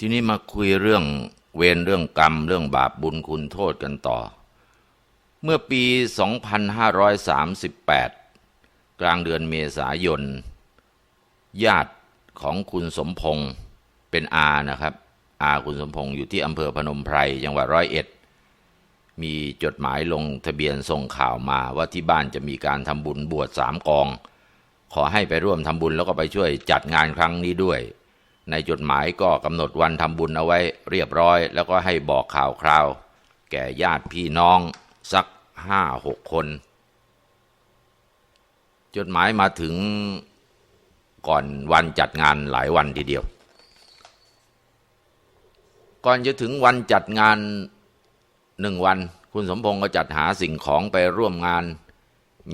ทีนี้มาคุยเรื่องเวรเรื่องกรรม เรื่องบาปบุญคุณโทษกันต่อ เมื่อปี 2538 กลางเดือนเมษายน ญาติของคุณสมพงศ์เป็นอานะครับ อาคุณสมพงศ์อยู่ที่อำเภอพนมไพรจังหวัดร้อยเอ็ด มีจดหมายลงทะเบียนส่งข่าวมาว่าที่บ้านจะมีการทำบุญบวชสามกอง ขอให้ไปร่วมทำบุญแล้วก็ไปช่วยจัดงานครั้งนี้ด้วย ในจดหมายก็กำหนดวันทำบุญเอาไว้เรียบร้อย แล้วก็ให้บอกข่าวคราว แก่ญาติพี่น้องสักห้าหกคน จดหมายมาถึงก่อนวันจัดงานหลายวันทีเดียว ก่อนจะถึงวันจัดงานหนึ่งวัน คุณสมพงศ์ก็จัดหาสิ่งของไปร่วมงาน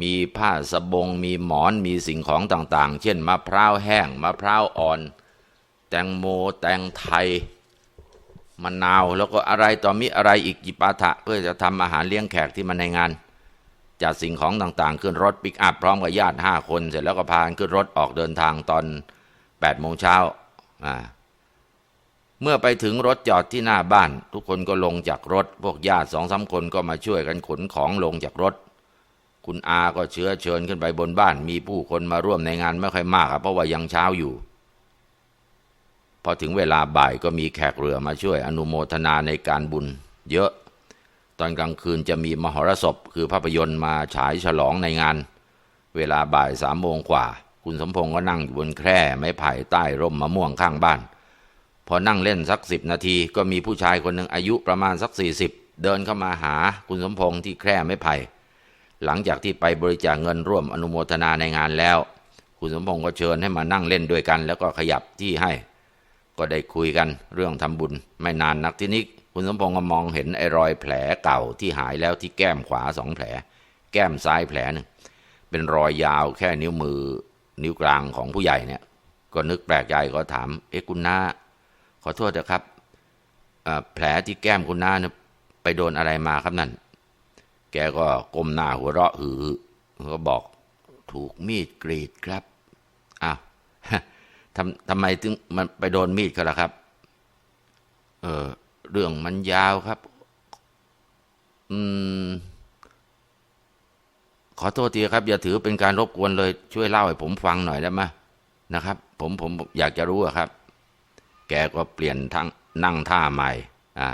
มีผ้าสบง มีหมอนมีสิ่งของต่างๆ เช่นมะพร้าวแห้งมะพร้าวอ่อน ตงโม แตงไทยมะนาว แล้วก็อะไรต่อมีอะไรอีกจิปาถะ เพื่อจะทำอาหารเลี้ยงแขกที่มาในงาน จัดสิ่งของต่างๆ ขึ้นรถปิกอัพพร้อมกับญาติห้าคน เสร็จแล้วก็พานขึ้นรถออกเดินทางตอน8ปดโมงเช้าอ่าเมื่อไปถึงรถจอดที่หน้าบ้าน ทุกคนก็ลงจากรถ พวกญาติสองสาคนก็มาช่วยกันขนของลงจากรถ คุณอาก็เชื้อเชิญขึ้นไปบนบ้าน มีผู้คนมาร่วมในงานไม่ค่อยมากครับเพราะว่ายังเช้าอยู่ พอถึงเวลาบ่ายก็มีแขกเรือมาช่วยอนุโมทนาในการบุญ เยอะ ตอนกลางคืนจะมีมหรสพคือภาพยนตร์มาฉายฉลองในงาน เวลาบ่ายสามโมงกว่า คุณสมพงศ์ก็นั่งอยู่บนแคร่ไม้ไผ่ใต้ร่มมะม่วงข้างบ้าน พอนั่งเล่นสักสิบนาทีก็มีผู้ชายคนหนึ่งอายุประมาณสักสี่สิบเดินเข้ามาหาคุณสมพงศ์ที่แคร่ไม้ไผ่หลังจากที่ไปบริจาคเงินร่วมอนุโมทนาในงานแล้ว คุณสมพงศ์ก็เชิญให้มานั่งเล่นด้วยกัน แล้วก็ขยับที่ให้ ก็ได้คุยกันเรื่องทำบุญไม่นานนักที่นี้คุณสมพงศ์ก็มองเห็นไอ้รอยแผลเก่าที่หายแล้วที่แก้มขวาสองแผล แก้มซ้ายแผลหนึ่งเป็นรอยยาวแค่นิ้วมือ นิ้วกลางของผู้ใหญ่เนี่ย ก็นึกแปลกใจก็ถาม เอ๊ะคุณน้าขอโทษนะครับแผลที่แก้มคุณน้าเนี่ยไปโดนอะไรมาครับนั่น แกก็ก้มหน้าหัวเราะหือก็บอกถูกมีดกรีดครับ ทำทำไมถึงมันไปโดนมีดเขาล่ะครับ เออเรื่องมันยาวครับ อืม ขอโทษทีครับ อย่าถือเป็นการรบกวนเลย ช่วยเล่าให้ผมฟังหน่อยได้ไหมนะครับ ผมผมอยากจะรู้อะครับ แกก็เปลี่ยนทั้งนั่งท่าใหม่ อ่า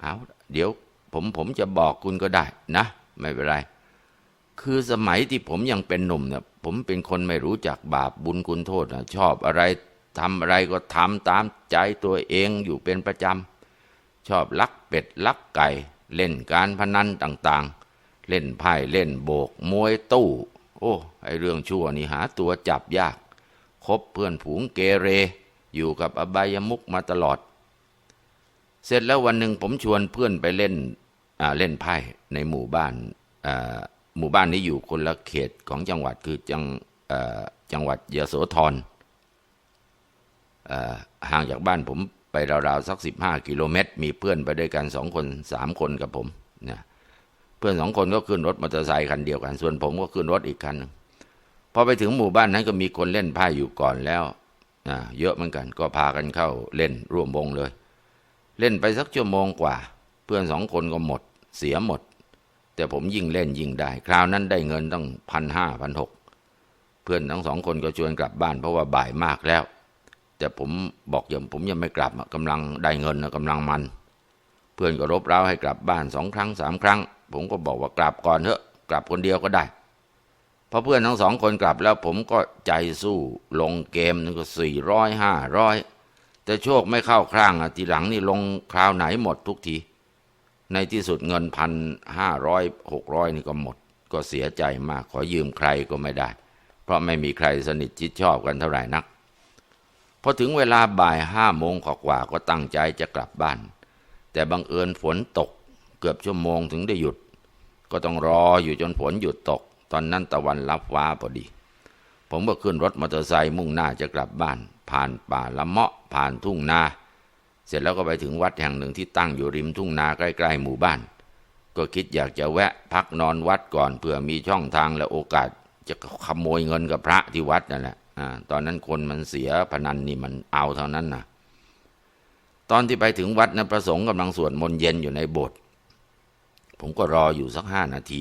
เอาเดี๋ยวผมผมจะบอกคุณก็ได้ นะ ไม่เป็นไร คือสมัยที่ผมยังเป็นหนุ่มเนี่ยผมเป็นคนไม่รู้จักบาปบุญคุณโทษนะชอบอะไรทำอะไรก็ทำตามใจตัวเองอยู่เป็นประจำ ชอบลักเป็ดลักไก่ เล่นการพนันต่างๆ เล่นไพ่เล่นโบกมวยตู้ โอ้ไอเรื่องชั่วนี่หาตัวจับยาก คบเพื่อนผูงเกเร อยู่กับอบายมุกมาตลอด เสร็จแล้ววันหนึ่งผมชวนเพื่อนไปเล่นอ่าเล่นไพ่ในหมู่บ้านอ่า หมู่บ้านนี้อยู่คนละเขตของจังหวัดคือจังจังหวัดยโสธรห่างจากบ้านผมไปราวๆสักสิบห้ากิโลเมตร มีเพื่อนไปด้วยกันสองคนสามคนกับผมนะเพื่อนสองคนก็ขึ้นรถมอเตอร์ไซค์คันเดียวกัน ส่วนผมก็ขึ้นรถอีกคันพอไปถึงหมู่บ้านนั้นก็มีคนเล่นไพ่อยู่ก่อนแล้วนะเยอะเหมือนกัน ก็พากันเข้าเล่นร่วมวงเลย เล่นไปสักชั่วโมงกว่า เพื่อนสองคนก็หมด เสียหมด แต่ผมยิ่งเล่นยิ่งได้ คราวนั้นได้เงินตั้งพันห้าพันหกเพื่อนทั้งสองคนก็ชวนกลับบ้านเพราะว่าบ่ายมากแล้ว แต่ผมบอกยังผมยังไม่กลับอะกำลังได้เงินนะกำลังมัน เพื่อนก็รบเร้าให้กลับบ้านสองครั้งสามครั้ง ผมก็บอกว่ากลับก่อนเถอะ กลับคนเดียวก็ได้พอเพื่อนทั้งสองคนกลับแล้วผมก็ใจสู้ลงเกมนึงก็สี่ร้อยห้าร้อยแต่โชคไม่เข้าครั้งอะทีหลังนี่ลงคราวไหนหมดทุกที ในที่สุดเงินพันห้าร้อยหกร้อยนี่ก็หมด ก็เสียใจมากขอยืมใครก็ไม่ได้ เพราะไม่มีใครสนิทชิดชอบกันเท่าไหร่นักพอถึงเวลาบ่ายห้าโมงกว่าก็ตั้งใจจะกลับบ้าน แต่บังเอิญฝนตกเกือบชั่วโมงถึงได้หยุด ก็ต้องรออยู่จนฝนหยุดตก ตอนนั้นตะวันรับฟ้าพอดี ผมก็ขึ้นรถมอเตอร์ไซค์มุ่งหน้าจะกลับบ้าน ผ่านป่าละเมาะผ่านทุ่งนา สร็จแล้วก็ไปถึงวัดแห่งหนึ่งที่ตั้งอยู่ริมทุ่งนาใกล้ๆหมู่บ้าน ก็คิดอยากจะแวะพักนอนวัดก่อนเพื่อมีช่องทางและโอกาส จะขโมยเงินกับพระที่วัดนั่นแหละอ่าตอนนั้นคนมันเสียพนันนี่มันเอาเท่านั้นนะตอนที่ไปถึงวัดนะประสงค์กำลังสวดมนต์เย็นอยู่ในโบสถ์ผมก็รออยู่สักห้านาที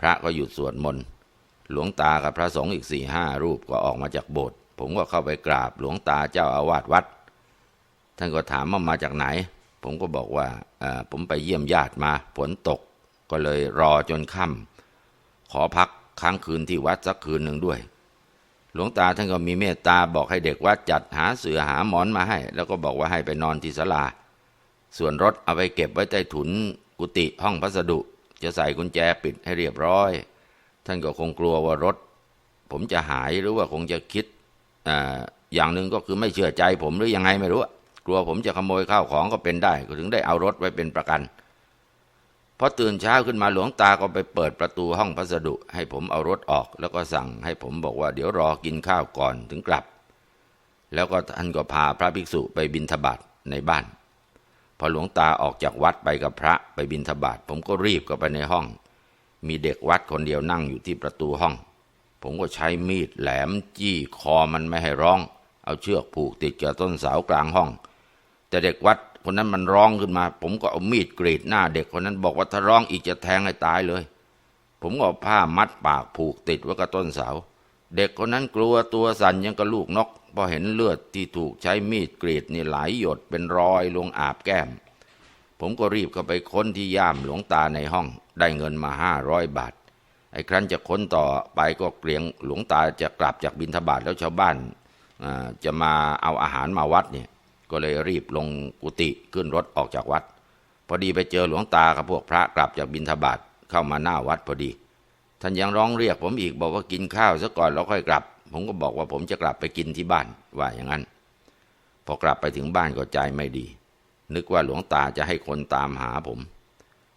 พระก็หยุดสวดมนต์หลวงตากับพระสงฆ์อีกสี่ห้ารูปก็ออกมาจากโบสถ์ผมก็เข้าไปกราบหลวงตาเจ้าอาวาสวัด ท่านก็ถามว่ามาจากไหน ผมก็บอกว่าผมไปเยี่ยมญาติมาฝนตก ก็เลยรอจนค่ำขอพักค้างคืนที่วัดสักคืนหนึ่งด้วย หลวงตาท่านก็มีเมตตาบอกให้เด็กวัดจัดหาเสือหาหมอนมาให้ แล้วก็บอกว่าให้ไปนอนที่ศาลา ส่วนรถเอาไปเก็บไว้ใต้ถุนกุฏิห้องพัสดุ จะใส่กุญแจปิดให้เรียบร้อย ท่านก็คงกลัวว่ารถ ผมจะหายหรือว่าคงจะคิดอาอย่างหนึ่งก็คือไม่เชื่อใจผมหรือยังไงไม่รู้อะ กลัวผมจะขโมยข้าวของก็เป็นได้ก็ถึงได้เอารถไว้เป็นประกันพอตื่นเช้าขึ้นมาหลวงตาก็ไปเปิดประตูห้องพัสดุ ให้ผมเอารถออก แล้วก็สั่งให้ผมบอกว่าเดี๋ยวรอกินข้าวก่อนถึงกลับ แล้วก็ท่านก็พาพระภิกษุไปบิณฑบาตในบ้าน พอหลวงตาออกจากวัดไปกับพระไปบิณฑบาตผมก็รีบเข้าไปในห้อง มีเด็กวัดคนเดียวนั่งอยู่ที่ประตูห้อง ผมก็ใช้มีดแหลมจี้คอมันไม่ให้ร้อง เอาเชือกผูกติดกับต้นเสากลางห้อง แต่เด็กวัดคนนั้นมันร้องขึ้นมา ผมก็เอามีดกรีดหน้า เด็กคนนั้นบอกว่าถ้าร้องอีกจะแทงให้ตายเลย ผมก็เอาผ้ามัดปากผูกติดไว้กับต้นเสา เด็กคนนั้นกลัวตัวสั่นยังกับลูกนกพอเห็นเลือดที่ถูกใช้มีดกรีดนี่ไหลหยดเป็นรอยลงอาบแก้ม ผมก็รีบเข้าไปค้นที่ย่ามหลวงตาในห้อง ได้เงินมาห้าร้อยบาทไอ้ครั้นจะค้นต่อไปก็เกลียงหลวงตาจะกลับจากบินทบาทแล้วชาวบ้านจะมาเอาอาหารมาวัดเนี่ย ก็เลยรีบลงกุฏิขึ้นรถออกจากวัด พอดีไปเจอหลวงตากับพวกพระกลับจากบินทบาทเข้ามาหน้าวัดพอดี ท่านยังร้องเรียกผมอีกบอกว่ากินข้าวซะก่อนแล้วค่อยกลับ ผมก็บอกว่าผมจะกลับไปกินที่บ้านว่าอย่างนั้น พอกลับไปถึงบ้านก็ใจไม่ดี นึกว่าหลวงตาจะให้คนตามหาผม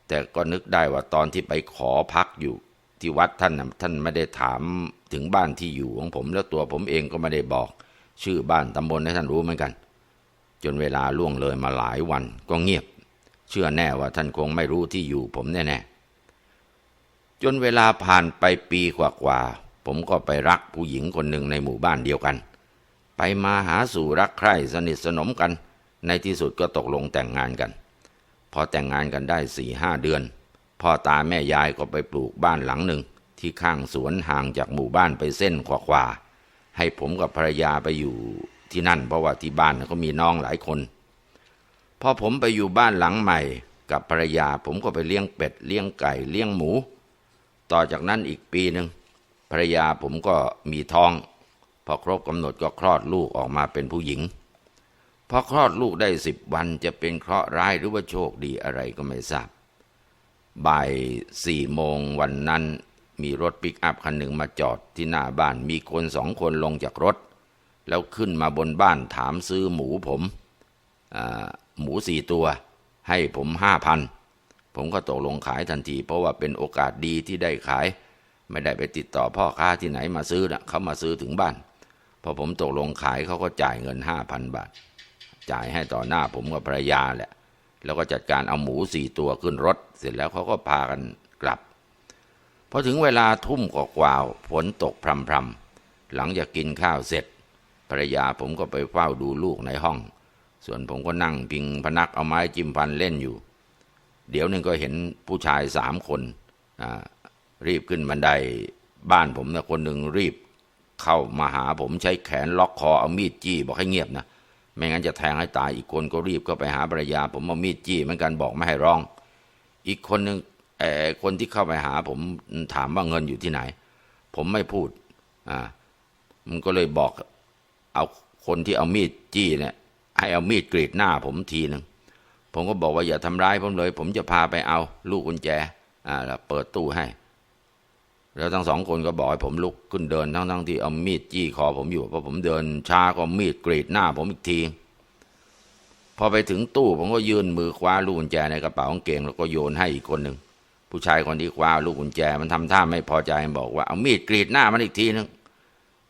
แต่ก็นึกได้ว่าตอนที่ไปขอพักอยู่ที่วัดท่านน่ะท่านไม่ได้ถามถึงบ้านที่อยู่ของผม แล้วตัวผมเองก็ไม่ได้บอก ชื่อบ้านตำบลให้ท่านรู้เหมือนกัน จนเวลาล่วงเลยมาหลายวันก็เงียบ เชื่อแน่ว่าท่านคงไม่รู้ที่อยู่ผมแน่ๆจนเวลาผ่านไปปีกว่าๆผมก็ไปรักผู้หญิงคนหนึ่งในหมู่บ้านเดียวกัน ไปมาหาสู่รักใคร่สนิทสนมกัน ในที่สุดก็ตกลงแต่งงานกัน พอแต่งงานกันได้สี่ห้าเดือน พ่อตาแม่ยายก็ไปปลูกบ้านหลังหนึ่ง ที่ข้างสวนห่างจากหมู่บ้านไปเส้นกว่าๆให้ผมกับภรรยาไปอยู่ ที่นั่น เพราะว่าที่บ้านเขามีน้องหลายคน พอผมไปอยู่บ้านหลังใหม่กับภรรยา ผมก็ไปเลี้ยงเป็ด เลี้ยงไก่ เลี้ยงหมู ต่อจากนั้นอีกปีหนึ่งภรรยาผมก็มีท้อง พอครบกำหนดก็คลอดลูกออกมาเป็นผู้หญิง พอคลอดลูกได้สิบวันจะเป็นเคราะห์ร้ายหรือว่าโชคดีอะไรก็ไม่ทราบ บ่ายสี่โมงวันนั้นมีรถปิกอัพคันหนึ่งมาจอดที่หน้าบ้านมีคนสองคนลงจากรถ แล้วขึ้นมาบนบ้านถามซื้อหมูผมหมูสี่ตัว ให้ผมห้าพันผมก็ตกลงขายทันที เพราะว่าเป็นโอกาสดีที่ได้ขาย ไม่ได้ไปติดต่อพ่อค้าที่ไหนมาซื้อนะเขามาซื้อถึงบ้าน พอผมตกลงขายเขาก็จ่ายเงินห้าพันบาท จ่ายให้ต่อหน้าผมกับภรรยาแหละ แล้วก็จัดการเอาหมูสี่ตัวขึ้นรถ เสร็จแล้วเขาก็พากันกลับพอถึงเวลาทุ่มกว่าฝนตกพรำๆหลังจากกินข้าวเสร็จ ภรรยาผมก็ไปเฝ้าดูลูกในห้อง ส่วนผมก็นั่งพิงพนักเอาไม้จิ้มฟันเล่นอยู่ เดี๋ยวนึงก็เห็นผู้ชายสามคนรีบขึ้นบันไดบ้านผมนะคนหนึ่งรีบเข้ามาหาผมใช้แขนล็อกคอเอามีดจี้บอกให้เงียบนะไม่งั้นจะแทงให้ตายอีกคนก็รีบก็ไปหาภรรยา ผมเอามีดจี้เหมือนกันบอกไม่ให้ร้อง อีกคนหนึ่งคนที่เข้าไปหาผมถามว่าเงินอยู่ที่ไหน ผมไม่พูดอ่ามันก็เลยบอก เอาคนที่เอามีดจี้เนี่ยให้เอามีดกรีดหน้าผมทีหนึ่งผมก็บอกว่าอย่าทำร้ายผมเลย ผมจะพาไปเอาลูกกุญแจ อ่าแล้วเปิดตู้ให้ แล้วทั้งสองคนก็บอกให้ผมลุกขึ้นเดินทั้งทั้งที่เอามีดจี้คอผมอยู่พอผมเดินช้าก็มีดกรีดหน้าผมอีกที พอไปถึงตู้ผมก็ยื่นมือคว้าลูกกุญแจในกระเป๋ากางเกงแล้วก็โยนให้อีกคนหนึ่งผู้ชายคนที่คว้าลูกกุญแจ มันทำท่าไม่พอใจบอกว่าเอามีดกรีดหน้ามันอีกทีนึง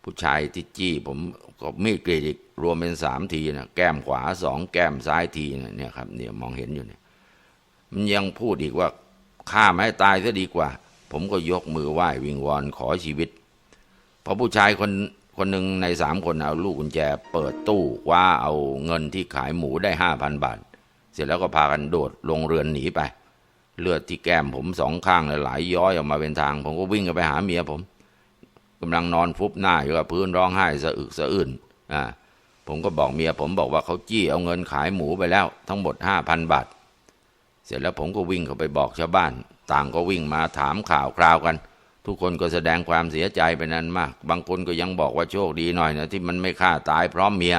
ผู้ชายที่จี้ผมก็มีดกรีดอีกรวมเป็นสามทีนะแก้มขวาสองแก้มซ้ายทีนะเนี่ยครับเนี่ยมองเห็นอยู่เนี่ยมันยังพูดอีกว่าฆ่าไม่ตายซะดีกว่า ผมก็ยกมือไหว้วิงวอนขอชีวิตพอผู้ชายคนคนหนึ่งในสามคนเอาลูกกุญแจเปิดตู้ว้าเอาเงินที่ขายหมูได้ห้าพันบาท เสร็จแล้วก็พากันโดดลงเรือนหนีไป เลือดที่แก้มผมสองข้างเลยไหลย้อยออกมาเป็นทาง ผมก็วิ่งกันไปหาเมียผม กำลังนอนฟุบหน้าอยู่กับพื้นร้องไห้สะอึกสะอื้นอ่าผมก็บอกเมียผมบอกว่าเขาจี้เอาเงินขายหมูไปแล้ว ทั้งหมดห้าพันบาท เสร็จแล้วผมก็วิ่งเข้าไปบอกชาวบ้าน ต่างก็วิ่งมาถามข่าวคราวกัน ทุกคนก็แสดงความเสียใจไปนั้นมาก บางคนก็ยังบอกว่าโชคดีหน่อยนะที่มันไม่ฆ่าตายพราะเมีย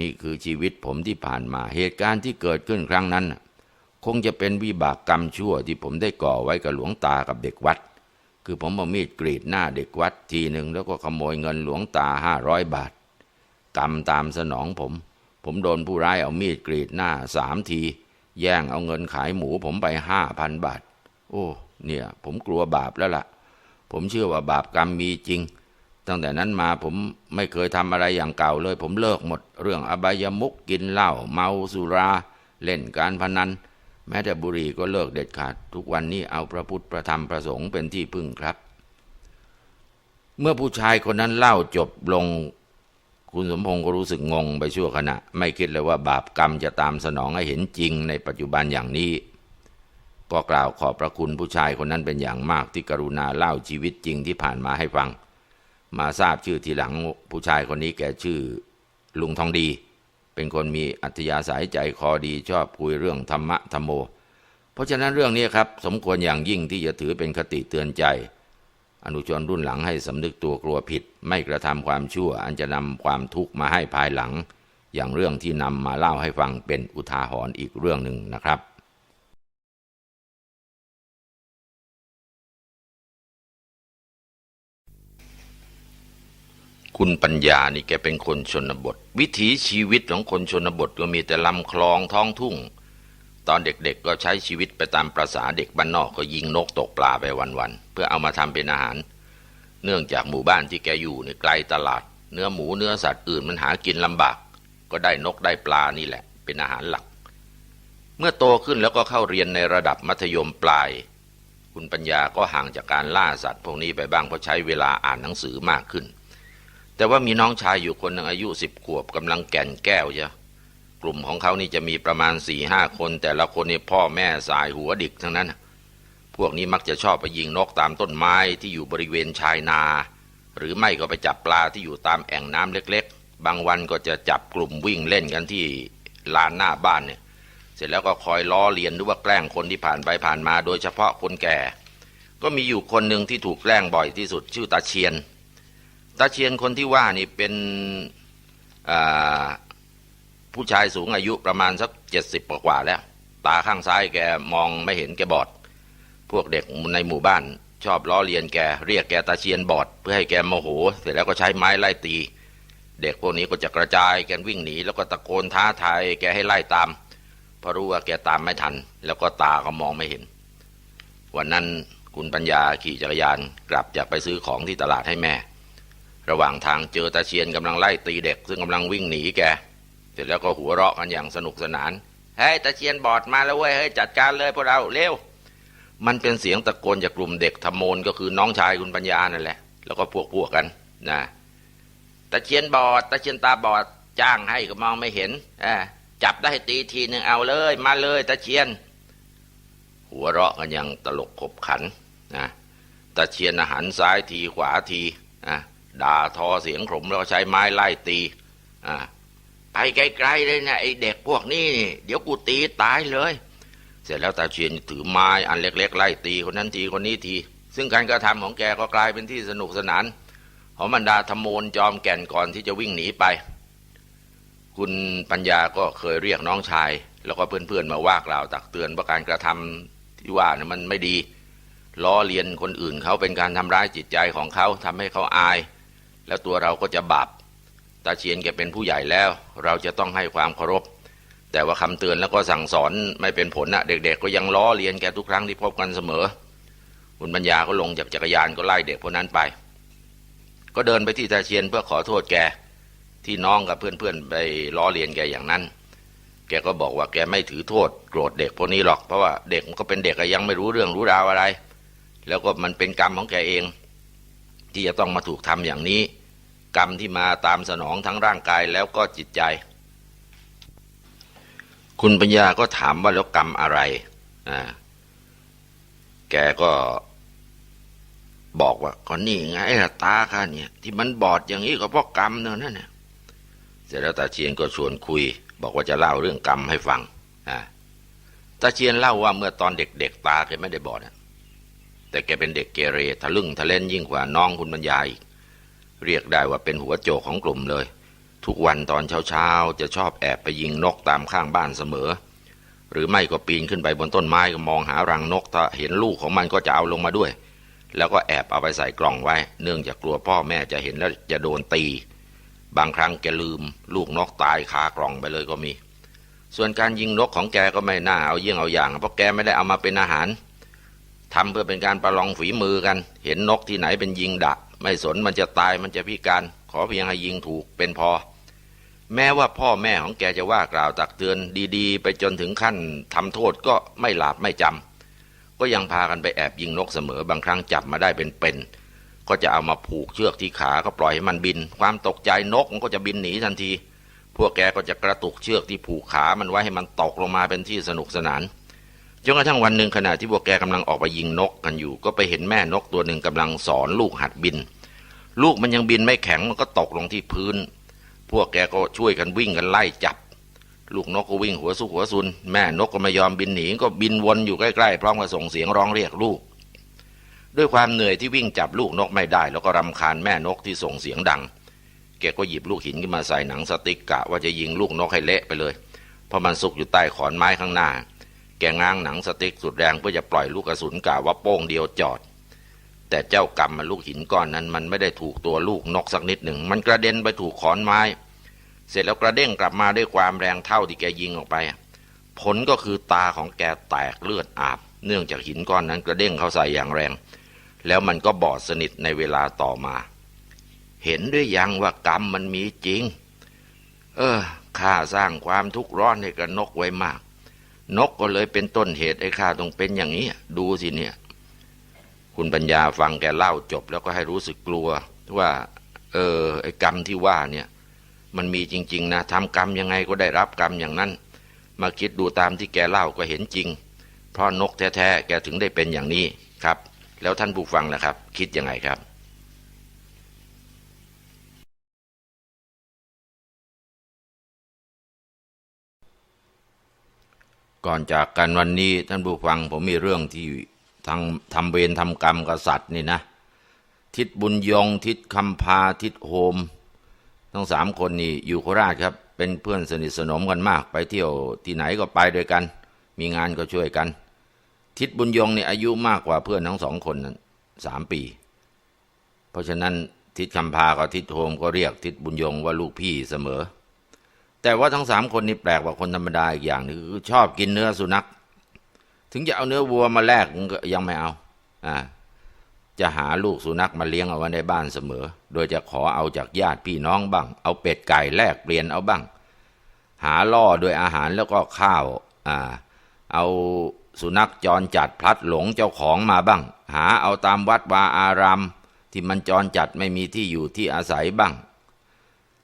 นี่คือชีวิตผมที่ผ่านมา เหตุการณ์ที่เกิดขึ้นครั้งนั้น คงจะเป็นวิบากกรรมชั่วที่ผมได้ก่อไว้กับหลวงตากับเด็กวัด คือผมเอามีดกรีดหน้าเด็กวัดทีหนึ่งแล้วก็ขโมยเงินหลวงตาห้าร้อยบาท กรรมตามสนองผม ผมโดนผู้ร้ายเอามีดกรีดหน้าสามที แย่งเอาเงินขายหมูผมไปห้าพันบาท โอ้ เนี่ย ผมกลัวบาปแล้วล่ะ ผมเชื่อว่าบาปกรรมมีจริง ตั้งแต่นั้นมาผมไม่เคยทำอะไรอย่างเก่าเลย ผมเลิกหมด เรื่องอบายมุกกินเหล้าเมาสุรา เล่นการพนัน แม้แต่บุหรี่ก็เลิกเด็ดขาด ทุกวันนี้เอาพระพุทธพระธรรมพระสงฆ์เป็นที่พึ่งครับ เมื่อผู้ชายคนนั้นเล่าจบลง คุณสมพงศ์ก็รู้สึกงงไปชั่วขณะ ไม่คิดเลยว่าบาปกรรมจะตามสนองให้เห็นจริงในปัจจุบันอย่างนี้ ก็กล่าวขอบพระคุณผู้ชายคนนั้นเป็นอย่างมากที่กรุณาเล่าชีวิตจริงที่ผ่านมาให้ฟัง มาทราบชื่อทีหลังผู้ชายคนนี้แกชื่อลุงทองดี เป็นคนมีอัธยาศัยใจคอดีชอบคุยเรื่องธรรมะธรรมโม เพราะฉะนั้นเรื่องนี้ครับ สมควรอย่างยิ่งที่จะถือเป็นคติเตือนใจ อนุชนรุ่นหลังให้สำนึกตัวกลัวผิด ไม่กระทำความชั่ว อันจะนำความทุกข์มาให้ภายหลัง อย่างเรื่องที่นำมาเล่าให้ฟังเป็นอุทาหรณ์อีกเรื่องหนึ่งนะครับ คุณปัญญานี่แกเป็นคนชนบท วิถีชีวิตของคนชนบทก็มีแต่ลำคลองท้องทุ่ง ตอนเด็กๆก็ใช้ชีวิตไปตามประษาเด็กบ้านนอกก็ยิงนกตกปลาไปวันๆเพื่อเอามาทำเป็นอาหาร เนื่องจากหมู่บ้านที่แกอยู่เนี่ไกลตลาด เนื้อหมูเนื้อสัตว์อื่นมันหากินลำบาก ก็ได้นกได้ปลานี่แหละ เป็นอาหารหลัก เมื่อโตขึ้นแล้วก็เข้าเรียนในระดับมัธยมปลาย คุณปัญญาก็ห่างจากการล่าสัตว์พวกนี้ไปบ้างเพราะใช้เวลาอ่านหนังสือมากขึ้น แต่ว่ามีน้องชายอยู่คนหนึ่งอายุสิบขวบกำลังแก่นแก้วเยอะกลุ่มของเขานี่จะมีประมาณสี่ห้าคน แต่ละคนนี่พ่อแม่สายหัวดิกทั้งนั้น พวกนี้มักจะชอบไปยิงนกตามต้นไม้ที่อยู่บริเวณชายนา หรือไม่ก็ไปจับปลาที่อยู่ตามแอ่งน้ำเล็ก ๆ บางวันก็จะจับกลุ่มวิ่งเล่นกันที่ลานหน้าบ้านเนี่ย เสร็จแล้วก็คอยล้อเลียนหรือว่าแกล้งคนที่ผ่านไปผ่านมา โดยเฉพาะคนแก่ ก็มีอยู่คนหนึ่งที่ถูกแกล้งบ่อยที่สุดชื่อตาเชียน ตาเชียนคนที่ว่านี่เป็นผู้ชายสูงอายุประมาณสักเจ็ดสิบกว่าแล้ว ตาข้างซ้ายแกมองไม่เห็นแกบอด พวกเด็กในหมู่บ้าน ชอบล้อเลียนแกเรียกแกตาเชียนบอด เพื่อให้แกโมโห เสร็จแล้วก็ใช้ไม้ไล่ตี เด็กพวกนี้ก็จะกระจายกันวิ่งหนี แล้วก็ตะโกนท้าทายแกให้ไล่ตามเพราะรู้ว่าแกตามไม่ทัน แล้วก็ตาก็มองไม่เห็น วันนั้นคุณปัญญาขี่จักรยานกลับจากไปซื้อของที่ตลาดให้แม่ ระหว่างทางเจอตาเชียนกำลังไล่ตีเด็ก ซึ่งกำลังวิ่งหนีแก เสร็จแล้วก็หัวเราะกันอย่างสนุกสนาน เฮ้ยตาเชียนบอดมาแล้วเว้ย เฮ้ยจัดการเลยพวกเราเร็ว มันเป็นเสียงตะโกนจากกลุ่มเด็กธรรมโมนก็คือน้องชายคุณปัญญานั่นแหละ แล้วก็พวกพวกกันนะตาเชียนบอดตาเชียนตาบอดจ้างให้ก็มองไม่เห็นอจับได้ตีทีหนึ่งเอาเลย มาเลยตาเชียน หัวเราะกันอย่างตลกขบขันนะตาเชียนหันซ้ายทีขวาทีอะ ด่าทอเสียงขมแล้วก็ใช้ไม้ไล่ตีอะไปไกลๆเลยนะไอเด็กพวกนี้เดี๋ยวกูตีตายเลย เสร็จแล้วตาเชียนถือไม้อันเล็ก ๆ ไล่ตีคนนั้นทีคนนี้ที ซึ่งการกระทำของแกก็กลายเป็นที่สนุกสนานของบรรดาธรรมโมนจอมแก่นก่อนที่จะวิ่งหนีไป คุณปัญญาก็เคยเรียกน้องชาย แล้วก็เพื่อนๆมาว่ากล่าวตักเตือนว่าการกระทำที่ว่านี่มันไม่ดีล้อเลียนคนอื่นเขาเป็นการทำร้ายจิตใจของเขาทำให้เขาอาย แล้วตัวเราก็จะบาปตาเชียนแกเป็นผู้ใหญ่แล้ว เราจะต้องให้ความเคารพ แต่ว่าคำเตือนแล้วก็สั่งสอนไม่เป็นผลนะเด็ก ๆ ก็ยังล้อเลียนแกทุกครั้งที่พบกันเสมอคุณปัญญาก็ลงจากจักรยานก็ไล่เด็กพวกนั้นไป ก็เดินไปที่ตาเชียนเพื่อขอโทษแกที่น้องกับเพื่อนๆไปล้อเลียนแกอย่างนั้น แกก็บอกว่าแกไม่ถือโทษ โกรธเด็กพวกนี้หรอกเพราะว่าเด็กมันก็เป็นเด็กอะยังไม่รู้เรื่องรู้ราวอะไร แล้วก็มันเป็นกรรมของแกเอง ที่จะต้องมาถูกทำอย่างนี้ กรรมที่มาตามสนองทั้งร่างกายแล้วก็จิตใจ คุณปัญญาก็ถามว่าแล้วกรรมอะไรอ่าแกก็บอกว่าก็นี่ไงตาข้าเนี่ย ที่มันบอดอย่างนี้ก็เพราะกรรมเนอะนั่นน่ะเสร็จแล้วตาเชียนก็ชวนคุย บอกว่าจะเล่าเรื่องกรรมให้ฟังอ่าตาเชียนเล่าว่าเมื่อตอนเด็ก ๆ ตาแกไม่ได้บอดอะ แต่แกเป็นเด็กเกเรทะลึ่งทะเล่นยิ่งกว่าน้องคุณปัญญาอีกเรียกได้ว่าเป็นหัวโจกของกลุ่มเลย ทุกวันตอนเช้าๆ จะชอบแอบไปยิงนกตามข้างบ้านเสมอ หรือไม่ก็ปีนขึ้นไปบนต้นไม้ก็มองหารังนกถ้าเห็นลูกของมันก็จะเอาลงมาด้วย แล้วก็แอบเอาไปใส่กล่องไว้ เนื่องจากกลัวพ่อแม่จะเห็นแล้วจะโดนตี บางครั้งแกลืม ลูกนกตายคากล่องไปเลยก็มี ส่วนการยิงนกของแกก็ไม่น่าเอาเยี่ยงเอาอย่าง เพราะแกไม่ได้เอามาเป็นอาหาร ทำเพื่อเป็นการประลองฝีมือกัน เห็นนกที่ไหนเป็นยิงดะ ไม่สนมันจะตายมันจะพิการ ขอเพียงให้ยิงถูกเป็นพอ แม้ว่าพ่อแม่ของแกจะว่ากล่าวตักเตือนดีๆ ไปจนถึงขั้นทำโทษก็ไม่หลาบไม่จำก็ยังพากันไปแอบยิงนกเสมอบางครั้งจับมาได้เป็นเป็นๆก็จะเอามาผูกเชือกที่ขาก็ปล่อยให้มันบิน ความตกใจนกมันก็จะบินหนีทันที พวกแกก็จะกระตุกเชือกที่ผูกขามันไว้ให้มันตกลงมาเป็นที่สนุกสนาน จนกระทั่งวันหนึ่งขณะที่พวกแกกำลังออกไปยิงนกกันอยู่ ก็ไปเห็นแม่นกตัวหนึ่งกำลังสอนลูกหัดบิน ลูกมันยังบินไม่แข็งมันก็ตกลงที่พื้น พวกแกก็ช่วยกันวิ่งกันไล่จับ ลูกนกก็วิ่งหัวซุกหัวซุน แม่นกก็ไม่ยอมบินหนีก็บินวนอยู่ใกล้ๆพร้อมกับส่งเสียงร้องเรียกลูก ด้วยความเหนื่อยที่วิ่งจับลูกนกไม่ได้ แล้วก็รำคาญแม่นกที่ส่งเสียงดัง แกก็หยิบลูกหินขึ้นมาใส่หนังสติ๊กกะว่าจะยิงลูกนกให้เละไปเลย เพราะมันซุกอยู่ใต้ขอนไม้ข้างหน้า แกง้างหนังสติ๊กสุดแรงเพื่อจะปล่อยลูกกระสุนกะว่าโป้งเดียวจอด แต่เจ้ากรรมมันลูกหินก้อนนั้น มันไม่ได้ถูกตัวลูกนกสักนิดหนึ่ง มันกระเด็นไปถูกขอนไม้ เสร็จแล้วกระเด้งกลับมาด้วยความแรงเท่าที่แกยิงออกไป ผลก็คือตาของแกแตกเลือดอาบ เนื่องจากหินก้อนนั้นกระเด้งเข้าใส่อย่างแรง แล้วมันก็บอดสนิทในเวลาต่อมา เห็นด้วยยังว่ากรรมมันมีจริง เออข้าสร้างความทุกข์ร้อนให้กับนกไว้มาก นกก็เลยเป็นต้นเหตุไอ้ข้าต้องเป็นอย่างนี้ ดูสิเนี่ย คุณปัญญาฟังแกเล่าจบ แล้วก็ให้รู้สึกกลัว ว่า เออไอ้กรรมที่ว่าเนี่ย มันมีจริง ๆ นะทำกรรมยังไงก็ได้รับกรรมอย่างนั้น มาคิดดูตามที่แกเล่าก็เห็นจริง เพราะนกแท้ๆแกถึงได้เป็นอย่างนี้ครับ แล้วท่านผู้ฟังนะครับ คิดยังไงครับ ก่อนจากกันวันนี้ท่านผู้ฟังผมมีเรื่องที่ทางทำเวรทำกรรมกษัตริย์นี่นะ ทิศบุญยง ทิศคำพาทิศโฮม ทั้งสามคนนี่อยู่โคราชครับ เป็นเพื่อนสนิทสนมกันมาก ไปเที่ยวที่ไหนก็ไปด้วยกัน มีงานก็ช่วยกัน ทิศบุญยงนี่อายุมากกว่าเพื่อนทั้งสองคนนั้นสามปี เพราะฉะนั้นทิศคำพากับทิศโฮมก็เรียกทิศบุญยงว่าลูกพี่เสมอ แต่ว่าทั้งสามคนนี่แปลกกว่าคนธรรมดาอีกอย่างหนึงคือชอบกินเนื้อสุนัข ถึงจะเอาเนื้อวัวมาแลกยังไม่เอาอ่าจะหาลูกสุนัขมาเลี้ยงเอาไว้ในบ้านเสมอ โดยจะขอเอาจากญาติพี่น้องบ้าง เอาเป็ดไก่แลกเปลี่ยนเอาบ้าง หาล่อโดยอาหารแล้วก็ข้าวอ่าเอาสุนัขจรจัดพลัดหลงเจ้าของมาบ้าง หาเอาตามวัดวาอารามที่มันจรจัดไม่มีที่อยู่ที่อาศัยบ้าง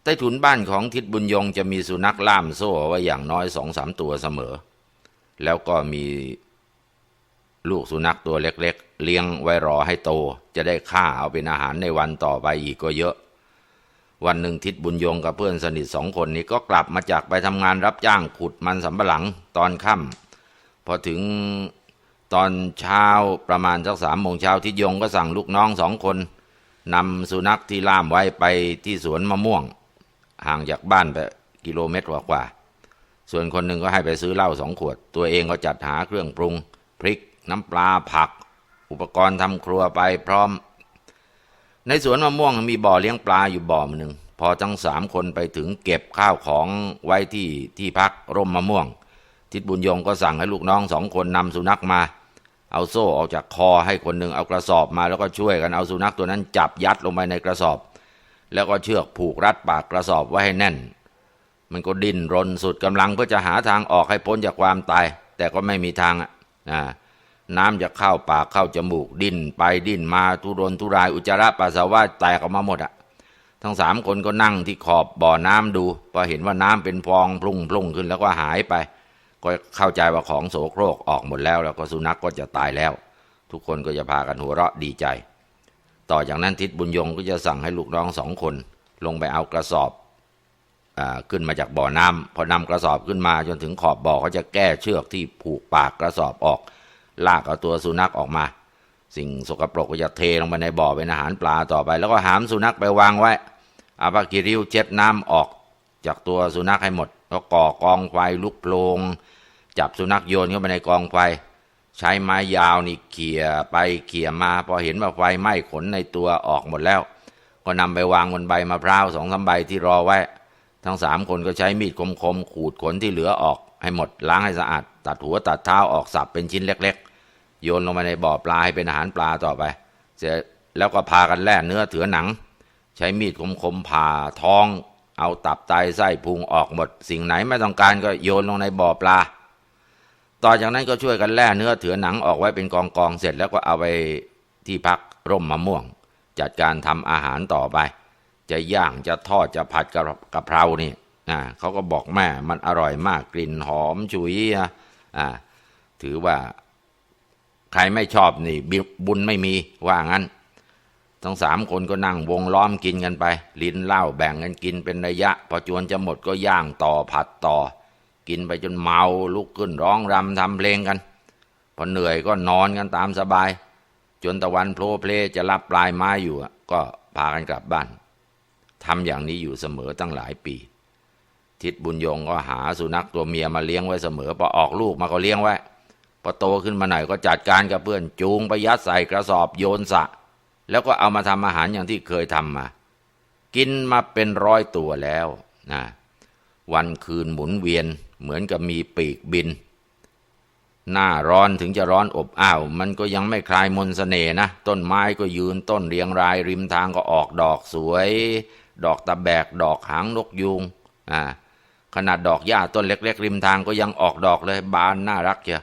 ใต้ถุนบ้านของทิศบุญยงจะมีสุนัขล่ามโซ่ไว้อย่างน้อยสองสามตัวเสมอ แล้วก็มีลูกสุนัขตัวเล็กๆเลี้ยงไว้รอให้โต จะได้ฆ่าเอาเป็นอาหารในวันต่อไปอีกก็เยอะ วันหนึ่งทิศบุญยงกับเพื่อนสนิทสองคนนี้ก็กลับมาจากไปทำงานรับจ้างขุดมันสำปะหลังตอนค่ำพอถึงตอนเช้าประมาณสักสามโมงเช้าทิศยงก็สั่งลูกน้องสองคนนำสุนัขที่ล่ามไว้ไปที่สวนมะม่วง ห่างจากบ้านไปกิโลเมตรกว่าๆส่วนคนหนึ่งก็ให้ไปซื้อเหล้าสองขวด ตัวเองก็จัดหาเครื่องปรุง พริก น้ำปลาผัก อุปกรณ์ทำครัวไปพร้อม ในสวนมะม่วงมีบ่อเลี้ยงปลาอยู่บ่อหนึ่งพอทั้งสามคนไปถึงเก็บข้าวของไว้ที่ที่พักร่มมะม่วง ทิศบุญยงก็สั่งให้ลูกน้องสองคนนำสุนัขมา เอาโซ่ออกจากคอให้คนหนึ่งเอากระสอบมาแล้วก็ช่วยกันเอาสุนัขตัวนั้นจับยัดลงไปในกระสอบ แล้วก็เชือกผูกรัดปากกระสอบไว้ให้แน่น มันก็ดิ้นรนสุดกำลังเพื่อจะหาทางออกให้พ้นจากความตาย แต่ก็ไม่มีทางอะน้ำจะเข้าปากเข้าจมูก ดิ้นไปดิ้นมาทุรนทุรายอุจจาระปัสสาวะแตกออกมาหมดอะทั้งสามคนก็นั่งที่ขอบบ่อน้ำดูพอเห็นว่าน้ำเป็นฟองพลุ่งพลุ่งขึ้นแล้วก็หายไป ก็เข้าใจว่าของโสโครกออกหมดแล้ว แล้วก็สุนัขกก็จะตายแล้ว ทุกคนก็จะพากันหัวเราะดีใจ ต่อจากนั้นทิศบุญยงก็จะสั่งให้ลูกน้องสองคน ลงไปเอากระสอบอขึ้นมาจากบ่อน้ำพอนำกระสอบขึ้นมาจนถึงขอบบ่อเขาจะแก้เชือกที่ผูกปากกระสอบออก ลากเอาตัวสุนัขออกมา สิ่งสกปรกก็จะเทลงไปในบ่อเป็นอาหารปลาต่อไป แล้วก็หามสุนัขไปวางไว้อาปากิริวเช็ดน้ำออกจากตัวสุนัขให้หมดแล้วก่อกองไฟลุกโพลงจับสุนัขโยนเข้าไปในกองไฟ ใช้ไม้ยาวนี่เขี่ยไปเขี่ยมา พอเห็นว่าไฟไหม้ขนในตัวออกหมดแล้ว ก็นำไปวางบนใบมะพร้าวสองสาใบที่รอไว้ ทั้งสามคนก็ใช้มีดคมๆขูดขนที่เหลือออกให้หมดล้างให้สะอาด ตัดหัวตัดเท้าออกสับเป็นชิ้นเล็ก ๆ โยนลงไปในบ่อปลาให้เป็นอาหารปลาต่อไป เสร็จแล้วก็พากันแล่เนื้อเถือหนัง ใช้มีดคมๆผ่าท้อง เอาตับไตไส้พุงออกหมด สิ่งไหนไม่ต้องการก็โยนลงในบ่อปลา ต่อจากนั้นก็ช่วยกันแล่เนื้อเถือหนังออกไว้เป็นกองๆเสร็จแล้วก็เอาไปที่พักร่มมะม่วง จัดการทำอาหารต่อไป จะย่างจะทอดจะผัดกระกะเพรานี่อ่าเขาก็บอกแม่มันอร่อยมากกลิ่นหอมฉุยนะอ่าถือว่าใครไม่ชอบนี่บ,บุญไม่มีว่างั้น ทั้งสามคนก็นั่งวงล้อมกินกันไป ลิ้นเหล้าแบ่งกันกินเป็นระยะ พอจวนจะหมดก็ย่างต่อผัดต่อ กินไปจนเมาลุกขึ้นร้องรำทำเพลงกัน พอเหนื่อยก็นอนกันตามสบาย จนตะวันโผล่เพลจะรับปลายไม้อยู่ก็พากันกลับบ้านทำอย่างนี้อยู่เสมอตั้งหลายปี ทิดบุญยงก็หาสุนัขตัวเมียมาเลี้ยงไว้เสมอพอออกลูกมาก็เลี้ยงไว้พอโตขึ้นมาหน่อยก็จัดการกับเพื่อนจูงไปยัดใส่กระสอบโยนสะ แล้วก็เอามาทำอาหารอย่างที่เคยทำมา กินมาเป็นร้อยตัวแล้วนะวันคืนหมุนเวียน เหมือนกับมีปีกบิน หน้าร้อนถึงจะร้อนอบอ้าว มันก็ยังไม่คลายมนสเสน่ห์นะ ต้นไม้ก็ยืนต้นเรียงรายริมทางก็ออกดอกสวย ดอกตะแบก ดอกหางนกยูงอ่าขนาดดอกหญ้าต้นเล็ก ๆ ริมทางก็ยังออกดอกเลยบานน่ารักเชีย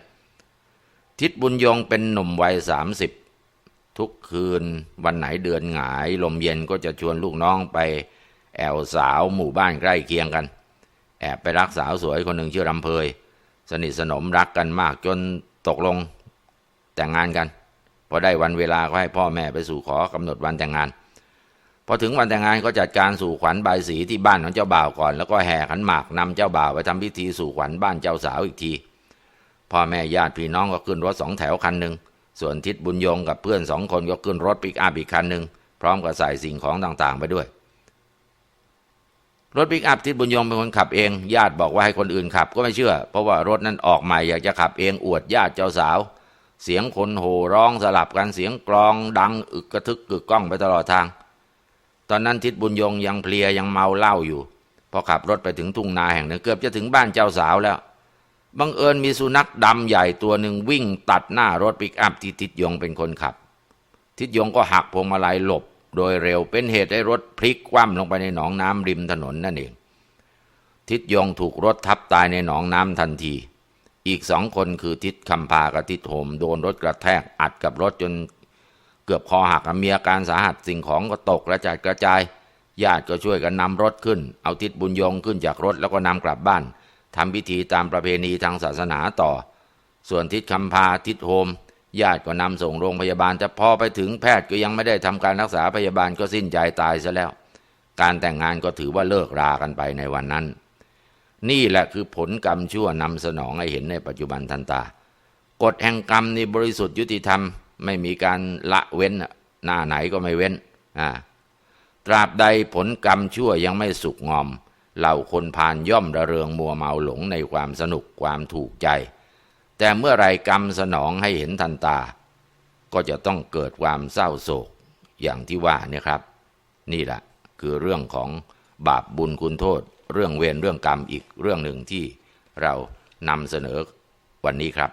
ทิดบุญยงเป็นหนุ่มวัยสามสิบทุกคืนวันไหนเดือนหงาย ลมเย็นก็จะชวนลูกน้องไป แอวสาวหมู่บ้านใกล้เคียงกัน แอบไปรักสาวสวยคนหนึ่งชื่อรำเพย สนิทสนมรักกันมากจนตกลงแต่งงานกันพอได้วันเวลาก็ให้พ่อแม่ไปสู่ขอกำหนดวันแต่งงานพอถึงวันแต่งงานก็จัดการสู่ขวัญบายสีที่บ้านของเจ้าบ่าวก่อน แล้วก็แห่ขันหมากนำเจ้าบ่าวไปทำพิธีสู่ขวัญบ้านเจ้าสาวอีกทีพ่อแม่ญาติพี่น้องก็ขึ้นรถสองแถวคันหนึ่งส่วนทิศบุญยงกับเพื่อนสองคนก็ขึ้นรถปิกอัพอีกคันหนึ่งพร้อมกับใส่สิ่งของต่างๆ ไปด้วย รถปิกอัพทิศบุญยงเป็นคนขับเอง ญาติบอกว่าให้คนอื่นขับก็ไม่เชื่อ เพราะว่ารถนั้นออกใหม่อยากจะขับเองอวดญาติเจ้าสาว เสียงคนโห่ร้องสลับกันเสียงกลองดังอึกกระทึกกึกก้องไปตลอดทาง ตอนนั้นทิศบุญยงยังเพลียยังเมาเหล้าอยู่ พอขับรถไปถึงทุ่งนาแห่งหนึ่งเกือบจะถึงบ้านเจ้าสาวแล้วบังเอิญมีสุนัขดำใหญ่ตัวหนึ่งวิ่งตัดหน้ารถปิกอัพที่ทิศยงเป็นคนขับ ทิศยงก็หักพวงมาลัยหลบ โดยเร็วเป็นเหตุให้รถพลิกคว่ำลงไปในหนองน้ำริมถนนนั่นเอง ทิศยงถูกรถทับตายในหนองน้ำทันที อีกสองคนคือทิศคำพากับทิศโหมโดนรถกระแทกอัดกับรถจนเกือบคอหักมีอาการสาหัสสิ่งของก็ตกกระจายกระจาย ญาติก็ช่วยกันนำรถขึ้น เอาทิศบุญยงขึ้นจากรถแล้วก็นำกลับบ้านทำพิธีตามประเพณีทางศาสนาต่อ ส่วนทิศคำพาทิศโฮม ญาติก็นำส่งโรงพยาบาลแต่พอไปถึงแพทย์ก็ยังไม่ได้ทำการรักษาพยาบาลก็สิ้นใจตายซะแล้ว การแต่งงานก็ถือว่าเลิกรากันไปในวันนั้น นี่แหละคือผลกรรมชั่วนำสนองให้เห็นในปัจจุบันทันตากฎแห่งกรรมนี่บริสุทธิ์ยุติธรรม ไม่มีการละเว้นหน้าไหนก็ไม่เว้นอ่าตราบใดผลกรรมชั่วยังไม่สุกงอม เหล่าคนพานย่อมระเริงมัวเมาหลงในความสนุกความถูกใจ แต่เมื่อไรกรรมสนองให้เห็นทันตา ก็จะต้องเกิดความเศร้าโศกอย่างที่ว่าเนี่ยครับ นี่แหละคือเรื่องของบาปบุญคุณโทษ เรื่องเวรเรื่องกรรมอีกเรื่องหนึ่งที่เรานำเสนอวันนี้ครับ